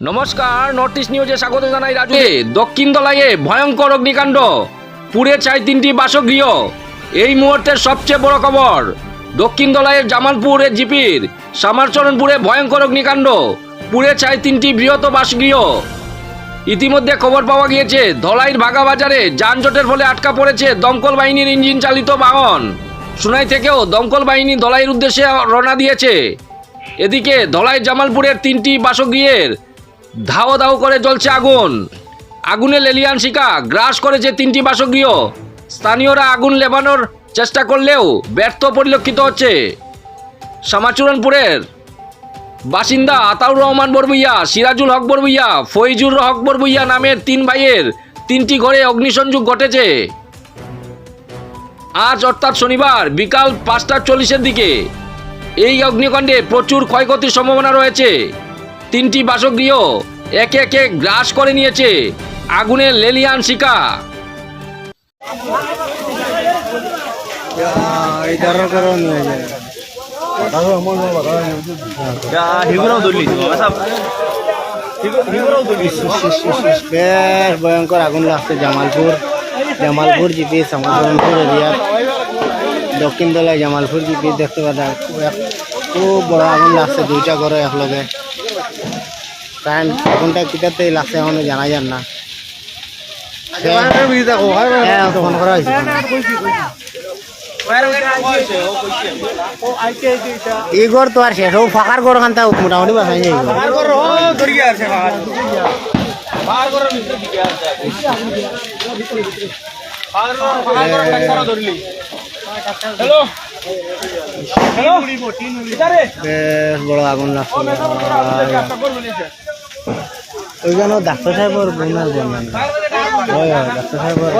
নমস্কার north east নিউজে স্বাগত জানাই রাজু দক্ষিণ দলাইয়ে ভয়ঙ্কর অগ্নিকাণ্ড। পুড়ে চাই তিনটি বাসগৃহ। এই মুহূর্তের সবচেয়ে বড় খবর, দক্ষিণ দলাইয়ের জামালপুর এর জিপির সামারচরণপুরে ভয়ঙ্কর অগ্নিকাণ্ড। পুড়ে চাই তিনটি বৃহৎ বাসগৃহ। ইতিমধ্যে খবর পাওয়া গিয়েছে ধলাইয়ের ভাগা বাজারে যানজটের ফলে আটকা পড়েছে দমকল বাহিনীর ইঞ্জিন চালিত বাহন। সুনাই থেকেও দমকল বাহিনী ধলাইয়ের উদ্দেশ্যে রওনা দিয়েছে। এদিকে ধলাই জামালপুরের তিনটি বাসগৃহের ধাও ধাও করে জ্বলছে আগুন। আগুনে লেলিয়ান শিকা গ্রাস করেছে তিনটি বাসগৃহ। স্থানীয়রা আগুন লেবানোর চেষ্টা করলেও ব্যর্থ পরিলক্ষিত হচ্ছে। সামাচুরনপুরের বাসিন্দা আতাউর রহমান বরবইয়া, সিরাজুল হক বরবইয়া, ফৈজুর হক বরবইয়া নামের তিন ভাইয়ের তিনটি ঘরে অগ্নিসংযোগ ঘটেছে। আজ অর্থাৎ শনিবার বিকাল পাঁচটা চল্লিশের দিকে এই অগ্নিকাণ্ডে প্রচুর ক্ষয়ক্ষতির সম্ভাবনা রয়েছে। তিনটি বাসগৃহ একে একে গ্রাস করে নিয়েছে আগুনের লেলিয়ান শিকা। ভয়ঙ্কর আগুন লাগছে Jamalpur. Jamalpur GP Samajpur area. দক্ষিণ দলায় জামালপুর জিপি, দেখতে পাতা খুব বড় আগুন লাগছে, দুইটা ঘরে একলগে। কারণ আগুনটা কিটাতে লাগছে এখনও জানা যান না। হ্যাঁ ফোন করা হয়েছে। এই ঘর তো আর শেষ ও ফাঁকার ঘর খান তা মোটামুটি বেশ বড় আগুন লাগছে। ওইখানে ডাক্তার সাহেবের বোনার বন্যা হয় হয় ডাক্তার সাহেবের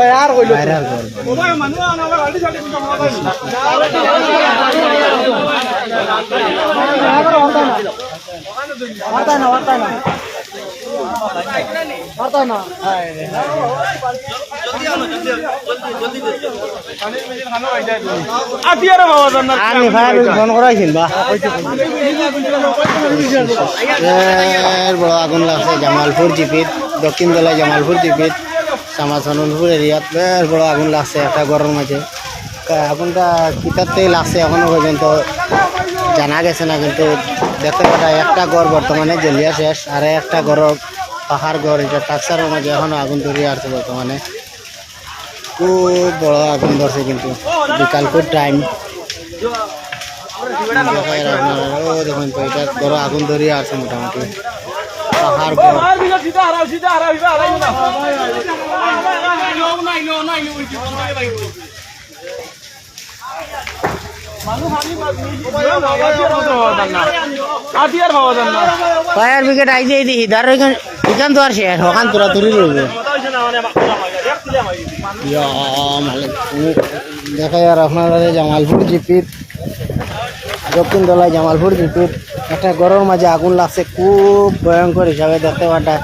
বা বড় আগুন লাগছে জামালপুর জিপিত দক্ষিণ দলা জামালপুর জিপিত সামাসনপুর এরিয়াত বেশ বড় আগুন লাগছে একটা গরম কা- আগুনটা কিতারতেই লাগছে এখনও পর্যন্ত জানা গেছে না কিন্তু দেখতে পাটা একটা গড় বর্তমানে জ্বলিয়া শেষ আর একটা গড় পাহাড় গড় এটা টাকসারের মাঝে এখনও আগুন ধরিয়ে আসছে বর্তমানে খুব বড় আগুন ধরছে কিন্তু বিকালপুর টাইম দেখায় ও দেখুন তো এটা বড় আগুন ধরিয়ে আছে মোটামুটি পাহাড় গড় ফায়ার ব্রিগেড আইছে এই দিকে দার এখান এখান তো আর শেষ ওখান তোরা তুলি রইবে ইয়া মালিক দেখা আর আপনারা জামালপুর জিপির দক্ষিণ দলায় জামালপুর জিপির একটা গরমের মাঝে আগুন লাগছে খুব ভয়ঙ্কর হিসাবে দেখতে পাটা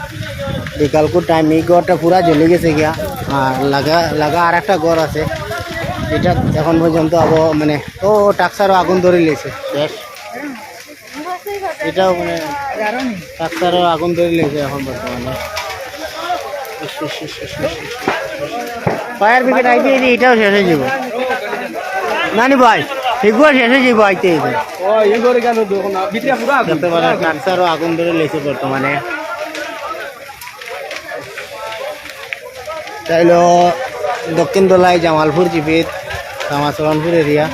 বিকালকুর টাইম এই গড়টা পুরা জ্বলে গেছে গিয়া আর লাগা লাগা আর একটা গড় আছে এটা এখন পর্যন্ত আবো মানে ও টাকসারও আগুন ধরে লেছে শেষ এটাও মানে টাকসারও আগুন ধরে লেছে এখন বর্তমানে। ফায়ার ব্রিগেড আইতে এটাও শেষ হয়ে যাব। নানি ভাই এগুলো শেষ হয়ে যাব আইতে টাকসারও আগুন। ধরে লেছে বর্তমানে। চাইলো দক্ষিণ দোলাই জামালপুর জিপিত কামাচরণপুর এরিয়া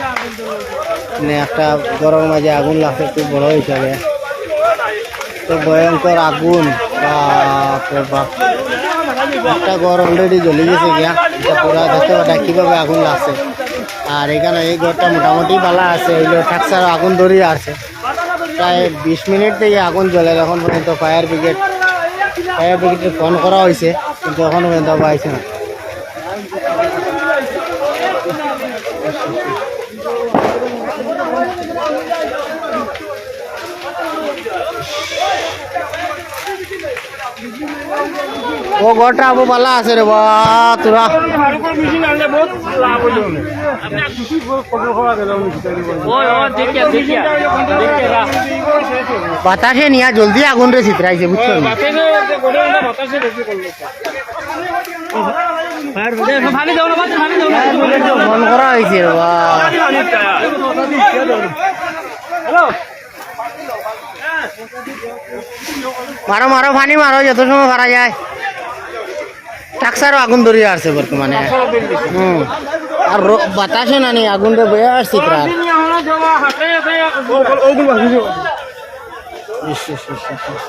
মানে একটা গরমের মাঝে আগুন লাগছে, খুব বড় হিসাবে তো ভয়ঙ্কর আগুন একটা ঘর অলরেডি জ্বলে গেছে গিয়া। এটা পুরা দেখতে পাটা কীভাবে আগুন লাগছে। আর এখানে এই ঘরটা মোটামুটি বালা আছে এগুলো টাকসার আগুন ধরিয়ে আছে। প্রায় বিশ মিনিট থেকে আগুন জ্বলে এখন পর্যন্ত ফায়ার ব্রিগেড ফায়ার ব্রিগেডে ফোন করা হয়েছে, কিন্তু এখনও পর্যন্ত পাইছে না। ও ঘরটা আবু পালা আছে রে বা তোরা। বাতাসে নিয়া জলদি আগুন রে চিত্রাইছে বুঝছ? মন করা হয়েছে রে বা। মারো মারো পানি মারো যত সময় মারা যায়। টাকসারও আগুন ধরিয়ে আসছে বর্তমানে হুম আর বাতাসে না নি আগুন বয়ে আসছে প্রায় ইস, ইস, ইস, ইস, ইস।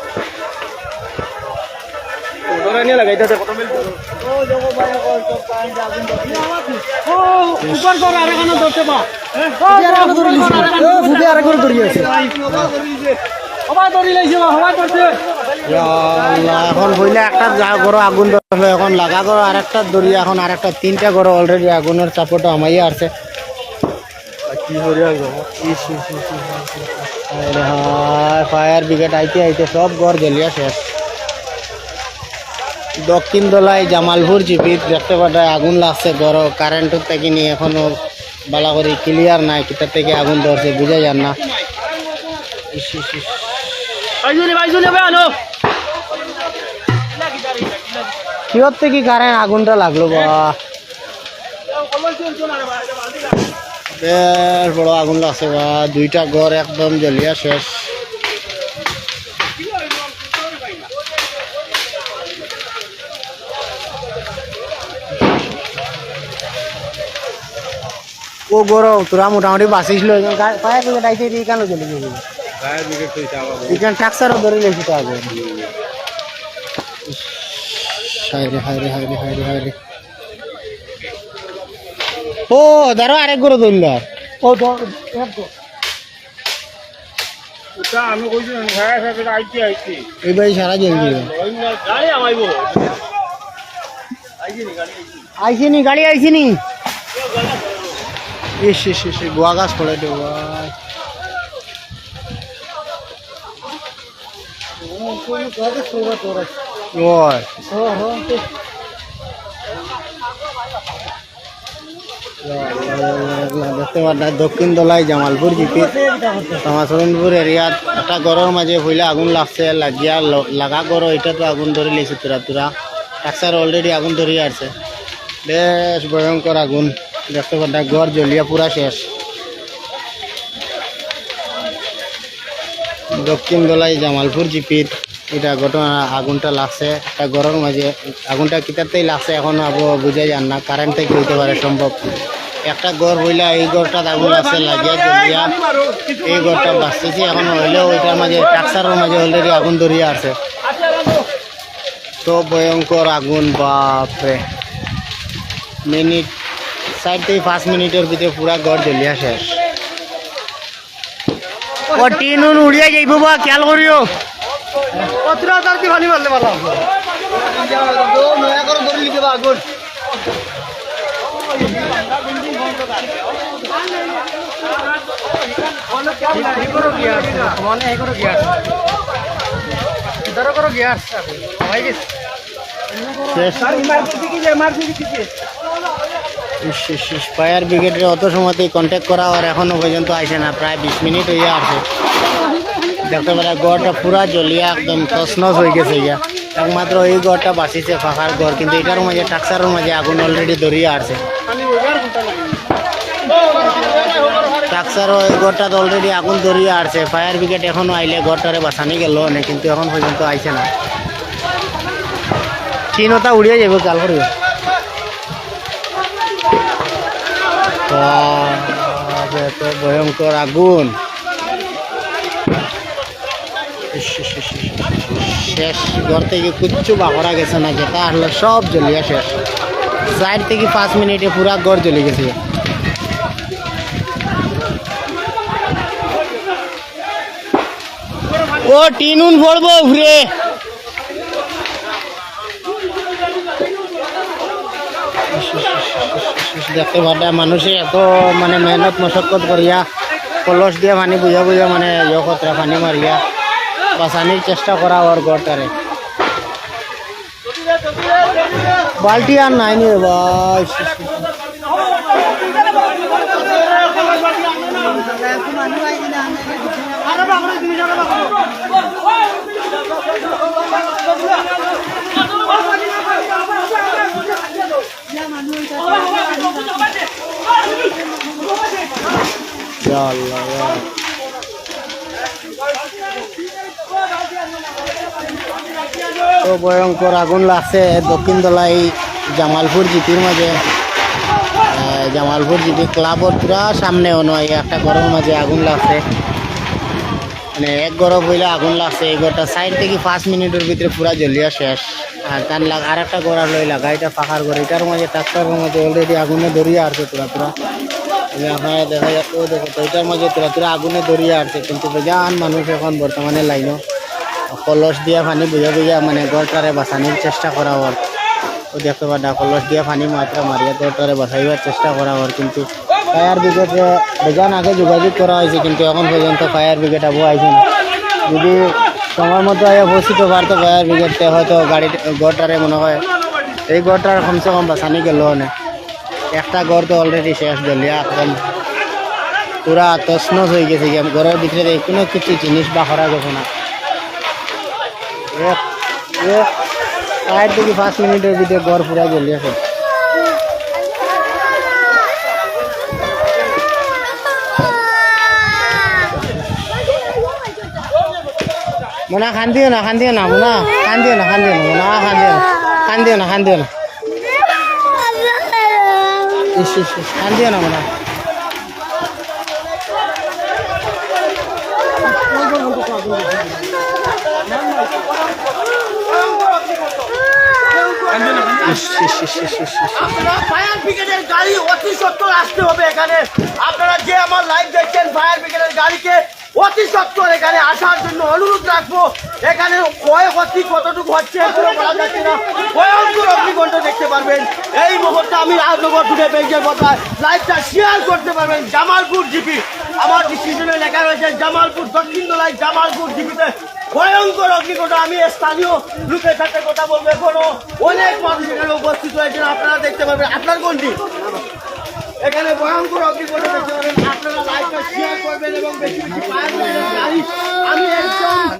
এখন বইলে একটা যা করো আগুন ধরলো এখন লাগা করো আর একটা দড়ি এখন আর একটা তিনটা করো অলরেডি আগুনের চাপটা আমাইয়া আছে ফায়ার ব্রিগেড আইতে আইতে সব ঘর জ্বলিয়া শেষ। দক্ষিণ দোলায় জামালপুর জিপিত দেখতে পাঠায় আগুন লাগছে ঘর কারেন্টের থেকে নিয়ে এখনও বালা করে ক্লিয়ার নাই কিতার থেকে আগুন ধরছে বুঝা যান না। ইস। থেকে কারেন্ট আগুনটা লাগল বা? বেশ বড় আগুন লাগছে বা দুইটা ঘর একদম জ্বলিয়া শেষ। ও গরম তোরা মোটামুটি বাঁচিছিল। দিয়ে কেন চলে গেলি এখানে ধরে লেছি তো আগে। হায়রে হায়রে হায়রে হায়রে হায়রে ও দাঁড়ো আরেক গরু ধরল। ও আমি কইছি হ্যাঁ হ্যাঁ এই ভাই সারা জলদি গাড়ি আমাইবো গাড়ি আইসিনি ইস ইস ইস গোয়া গাছ পড়ে দে ভাই। পারা দক্ষিণ দলাই জামালপুর জিপি। সমাচরণপুর এরিয়াত একটা গরর মাঝে হইলে আগুন লাগছে, লাগিয়া লাগা গরো এটা তো আগুন ধরে লেছে তুরা তুরা টাকসার অলরেডি আগুন ধরিয়ে আছে। বেশ ভয়ঙ্কর আগুন। দেখতে পারা ঘর জ্বলিয়া পুরা শেষ। দক্ষিণ দলাই জামালপুর জিপির এটা ঘটনা আগুনটা লাগছে একটা গরম মাঝে। আগুনটা কিতারতেই লাগছে, এখন আবু বুঝে যান না কারেন্ট থেকে হইতে পারে সম্ভব। একটা ঘর হইলা এই ঘরটা আগুন লাগছে, লাগিয়া জ্বলিয়া এই ঘরটা বাঁচতেছি। এখন হইলেও ওইটার মাঝে টাকসারের মাঝে অলরেডি আগুন ধরিয়া আছে। তো ভয়ঙ্কর আগুন, বাপরে। মিনিট, চার থেকে পাঁচ মিনিটের ভিতরে পুরা ঘর জ্বলিয়া শেষ। ও টিন উড়িয়া যাইব বা, খেয়াল করিও। কতটা তারতি ভানি মারলে ভালো নয়া করে ধরে লিখে আগুন ফায়ার ব্রিগেডের অত সময়তেই কন্ট্যাক্ট করা আর এখনও পর্যন্ত আসে না, প্রায় বিশ মিনিট হয়ে আসে। দেখতে পেলে গড়টা পুরা জ্বলিয়া একদম তসনস হয়ে গেছে ইয়া একমাত্র এই গড়টা বাঁচিছে ফাঁকার গড়, কিন্তু এটার মাঝে টাকসারের মাঝে আগুন অলরেডি ধরিয়ে আসছে টাকসার ওই গড়টা অলরেডি আগুন ধরিয়ে আসছে ফায়ার ব্রিগেড এখনও আইলে গড়টারে বাঁচানি গেল না, কিন্তু এখন পর্যন্ত আইছে না। চিনতা উড়িয়ে যাবে কাল করবে। ভয়ঙ্কর আগুন ইস, ইস, ইস, ইস, শেষ। ঘর থেকে কিচ্ছু বাহরা গেছে না যেটা আসলে সব জ্বলিয়া শেষ। চার থেকে পাঁচ মিনিটে পুরা ঘর জ্বলে গেছে। ও, টিনুন পড়ব ঘুরে দেখতে পাটা মানুষে এত মানে মেহনত মশক্কত করিয়া, কলস দিয়ে পানি বুঝা বুঝা মানে ইয়ে কতরা পানি মারিয়া। বাঁচানির চেষ্টা করা ওর গড়টারে বালতি আর নাই নি ভাই আল্লাহ ইয়া তো ভয়ঙ্কর আগুন লাগছে। দক্ষিণ দলাই জামালপুর জিপির মাঝে। জামালপুর জিপি ক্লাবর পুরা সামনে নয় একটা ঘরের মাঝে আগুন লাগছে। মানে এক গরম হইলে আগুন লাগছে, এই ঘরটা সাইড থেকে পাঁচ মিনিটের ভিতরে পুরা জ্বলিয়া শেষ। আর তার লাগ আর একটা গড়ার লই লাগা, এটা ফাঁকার ঘর এটার মাঝে ট্রাক্টরের মাঝে অলরেডি আগুনে ধরিয়ে আসছে পুরা এই আপনারা দেখা যাচ্ছে দেখো এটার মাঝে পুরা পুরা আগুনে ধরিয়ে আসছে। কিন্তু বেজান মানুষ এখন বর্তমানে লাইনও কলস দিয়া পানি বুঝা বুঝা মানে গড়টারে বাঁচানোর চেষ্টা করা হওয়ার ও দেখতে পাডা কলস দিয়া পানি মাত্রা মারিয়া গড়টারে বাঁচাইবার চেষ্টা করা হওয়ার কিন্তু ফায়ার ব্রিগেডে বেজান আগে যোগাযোগ করা হয়েছে, কিন্তু এখন পর্যন্ত ফায়ার ব্রিগেড আবু আইছে না। যদি সময় মতো আগে উপস্থিত পারতো ফায়ার ব্রিগেডতে হয়তো গাড়ি গড়টারে মনে হয়, এই গড়টার কমসে কম বাঁচানি গেল না। একটা গড় তো অলরেডি শেষ জ্বলিয়া একদম পুরা তছনছ হয়ে গেছে গিয়ে ঘরের ভিতরে কোনো কিছু জিনিস বা করা যাবে না। চার থেকে পাঁচ মিনিটের ভিতরে ঘর পুরা জ্বলিয়ে আছে মোনা খান দিও না খান দিও না, মোনা খান দিও না খান দিও না, মোনা খান দিও না খান দিও না খান দিও না ইস খান দিও না, মোনা ইস ইস। আপনারা ফায়ার ব্রিগেডের গাড়ি অতি সত্তর আসতে হবে এখানে। আপনারা যে আমার লাইভ দেখছেন ফায়ার ব্রিগেডের গাড়িকে অতি সত্তর এখানে আসার জন্য অনুরোধ রাখব। এখানে ক্ষয় ক্ষতি কতটুকু হচ্ছে বলা যাচ্ছে না। ভয়ঙ্কর অগ্নিকণ্ঠ দেখতে পারবেন। এই মুহূর্তে আমি রাজনগর টুডে পেজের কথা লাইভটা শেয়ার করতে পারবেন। জামালপুর জিপি। আমার ডিসিশনে লেখা রয়েছে, জামালপুর, দক্ষিণ দোলায় জামালপুর ডিপিতে ভয়ঙ্কর অগ্নিকণ্ঠ আমি স্থানীয় লোকের সাথে কথা বলব। এখনও অনেক মানুষ এখানে উপস্থিত হয়েছেন আপনারা দেখতে পাবেন আপনার কোনটি এখানে ভয়ঙ্কর অগ্নিকণ্ঠ দেখতে পাবেন। আপনারা লাইভটা শেয়ার করবেন এবং বেশি বেশি আমি একদম